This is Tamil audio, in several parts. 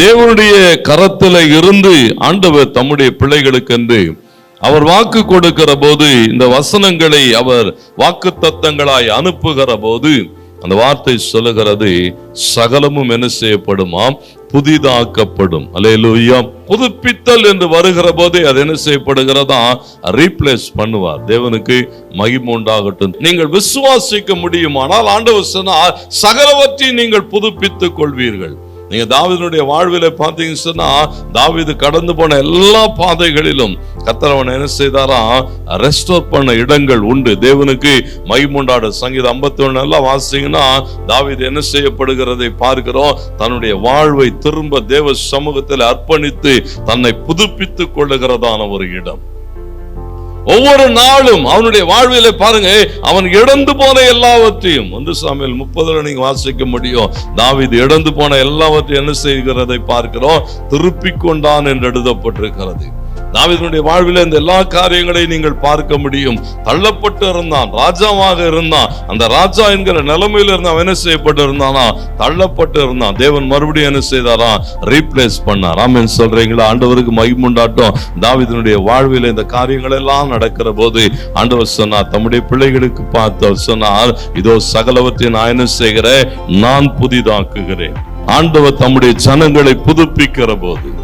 தேவனுடைய கரத்தில் இருந்து ஆண்டவர் தம்முடைய பிள்ளைகளுக்கென்று அவர் வாக்கு கொடுக்கிற போது இந்த வசனங்களை அவர் வாக்கு தத்தங்களாய் அனுப்புகிற போது அந்த வார்த்தை சொல்லுகிறது சகலமும் என்ன செய்யப்படுமாம்? புதிதாக்கப்படும். அலையலூயா புதுப்பித்தல் என்று வருகிற போதே அது என்ன செய்யப்படுகிறதா? ரீப்ளேஸ் பண்ணுவார். தேவனுக்கு மகிமை உண்டாகட்டும். நீங்கள் விசுவாசிக்க முடியுமானால் ஆண்டவர் சொன்னால் சகலவற்றை நீங்கள் புதுப்பித்துக் கொள்வீர்கள். நீங்க தாவிதனுடைய வாழ்வில பார்த்தீங்கன்னு சொன்னா தாவீது கடந்து போன எல்லா பாதைகளிலும் கத்தரவன் என்ன செய்தாரா? ரெஸ்டோர் பண்ண இடங்கள் உண்டு. தேவனுக்கு மைமுண்டாடு. சங்கீதம் ஐம்பத்தி ஒண்ணு எல்லாம் வாசிங்கன்னா தாவீது என்ன செய்யப்படுகிறதை பார்க்கிறோம். தன்னுடைய வாழ்வை திரும்ப தேவ சமூகத்தில் அர்ப்பணித்து தன்னை புதுப்பித்துக் கொள்ளுகிறதான ஒரு இடம். ஒவ்வொரு நாளும் அவனுடைய வாழ்வியலை பாருங்க. அவன் இழந்து போன எல்லாவற்றையும். வந்து சாமியில் முப்பதுல நீங்க வாசிக்க முடியும். தாவீது இழந்து போன எல்லாவற்றையும் என்ன செய்கிறதை பார்க்கிறோம். திருப்பிக் கொண்டான் என்று எழுதப்பட்டிருக்கிறது. தாவிதனுடைய வாழ்வில் இந்த எல்லா காரியங்களையும் நீங்கள் பார்க்க முடியும். தள்ளப்பட்டு இருந்தான் ராஜாவாக இருந்தான். அந்த ராஜா என்கிற நிலைமையில இருந்து அவன் என்ன செய்யப்பட்டு இருந்தானா? தள்ளப்பட்டு இருந்தான். தேவன் மறுபடியும் என்ன செய்தாரா? ரீப்ளேஸ் பண்ணார். ஆமென். சொல்றீங்களா? ஆண்டவருக்கு மகிமுண்டாட்டம் தாவிதனுடைய வாழ்வில் இந்த காரியங்கள் எல்லாம் நடக்கிற போது ஆண்டவர் சொன்னார் தம்முடைய பிள்ளைகளுக்கு பார்த்து சொன்னார் இதோ சகலவற்றை நான் என்ன செய்கிறேன்? நான் புதிதாக்குகிறேன். ஆண்டவர் தம்முடைய ஜனங்களை புதுப்பிக்கிற போது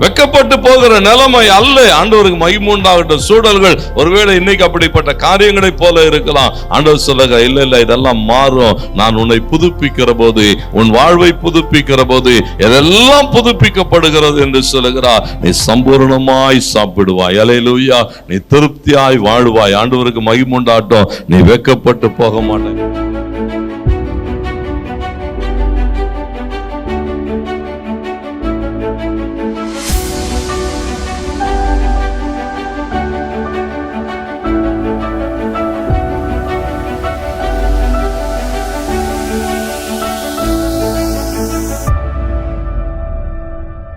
வெக்கப்பட்டு போகிற நிலைமை அல்ல. ஆண்டவருக்கு மகிமுண்டாகட்டும் சூழல்கள் ஒருவேளை இன்னைக்கு அப்படிப்பட்ட காரியங்களை போல இருக்கலாம். ஆண்டவர் சொல்லுங்க இல்ல இல்ல இதெல்லாம் மாறும். நான் உன்னை புதுப்பிக்கிற போது உன் வாழ்வை புதுப்பிக்கிற போது இதெல்லாம் புதுப்பிக்கப்படுகிறது என்று சொல்லுகிறார். நீ சம்பூர்ணமாய் சாப்பிடுவாய். அலையிலுயா நீ திருப்தியாய் வாழ்வாய். ஆண்டவருக்கு மகிமுண்டாட்டும் நீ வெக்கப்பட்டு போக மாட்டேன்.